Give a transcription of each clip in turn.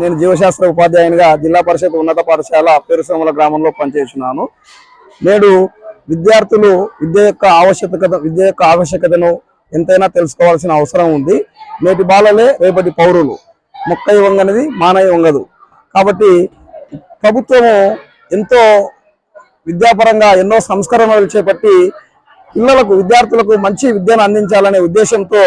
నేను జీవశాస్త్ర ఉపాధ్యాయునిగా జిల్లా పరిషత్ ఉన్నత పాఠశాల పేరుశ్రమల గ్రామంలో పనిచేస్తున్నాను. నేడు విద్యార్థులు విద్య యొక్క ఆవశ్యకత విద్య యొక్క ఆవశ్యకతను ఎంతైనా తెలుసుకోవాల్సిన అవసరం ఉంది. నేటి బాలలే రేపటి పౌరులు. మొక్క వంగనిది మానవ వంగదు కాబట్టి ప్రభుత్వము ఎంతో విద్యాపరంగా ఎన్నో సంస్కరణలు చేపట్టి పిల్లలకు విద్యార్థులకు మంచి విద్యను అందించాలనే ఉద్దేశంతో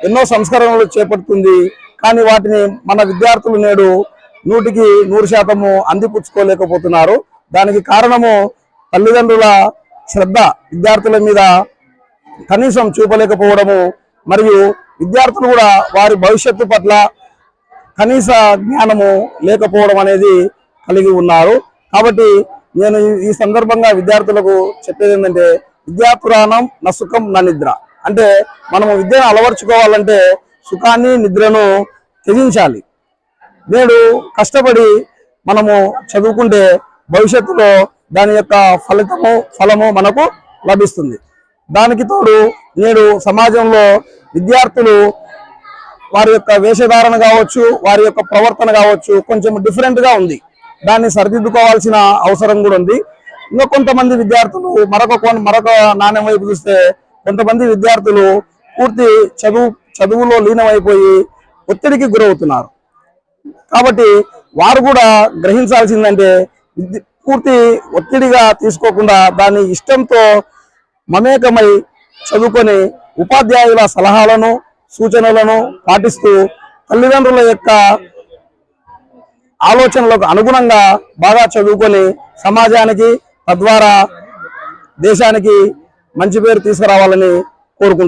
ఎన్నో సంస్కరణలు చేపడుతుంది. కానీ వాటిని మన విద్యార్థులు నేడు నూటికి నూరు శాతము అందిపుచ్చుకోలేకపోతున్నారు. దానికి కారణము తల్లిదండ్రుల శ్రద్ధ విద్యార్థుల మీద కనీసం చూపలేకపోవడము మరియు విద్యార్థులు కూడా వారి భవిష్యత్తు పట్ల కనీస జ్ఞానము లేకపోవడం అనేది కలిగి ఉన్నారు. కాబట్టి నేను ఈ- సందర్భంగా విద్యార్థులకు చెప్పేది ఏంటంటే విద్యాపురాణం నా సుఖం నా నిద్ర. అంటే మనము విద్యను అలవర్చుకోవాలంటే సుఖాన్ని నిద్రను త్యజించాలి. నేడు కష్టపడి మనము చదువుకుంటే భవిష్యత్తులో దాని యొక్క ఫలితము ఫలము మనకు లభిస్తుంది. దానికి తోడు నేడు సమాజంలో విద్యార్థులు వారి యొక్క వేషధారణ కావచ్చు వారి యొక్క ప్రవర్తన కావచ్చు కొంచెం డిఫరెంట్గా ఉంది. దాన్ని సరిదిద్దుకోవాల్సిన అవసరం కూడా ఉంది. ఇంకా కొంతమంది విద్యార్థులు మరొక కోణ- మరొక నాణ్యం వైపు చూస్తే కొంతమంది విద్యార్థులు పూర్తి చదువు చదువులో లీనమైపోయి ఒత్తిడికి గురవుతున్నారు. కాబట్టి వారు కూడా గ్రహించాల్సిందంటే విద్య- పూర్తి ఒత్తిడిగా తీసుకోకుండా దాని ఇష్టంతో మమేకమై చదువుకొని ఉపాధ్యాయుల సలహాలను సూచనలను పాటిస్తూ తల్లిదండ్రుల యొక్క ఆలోచనలకు అనుగుణంగా బాగా చదువుకొని సమాజానికి తద్వారా దేశానికి మంచి పేరు తీసుకురావాలని కోరుకుంటున్నాను.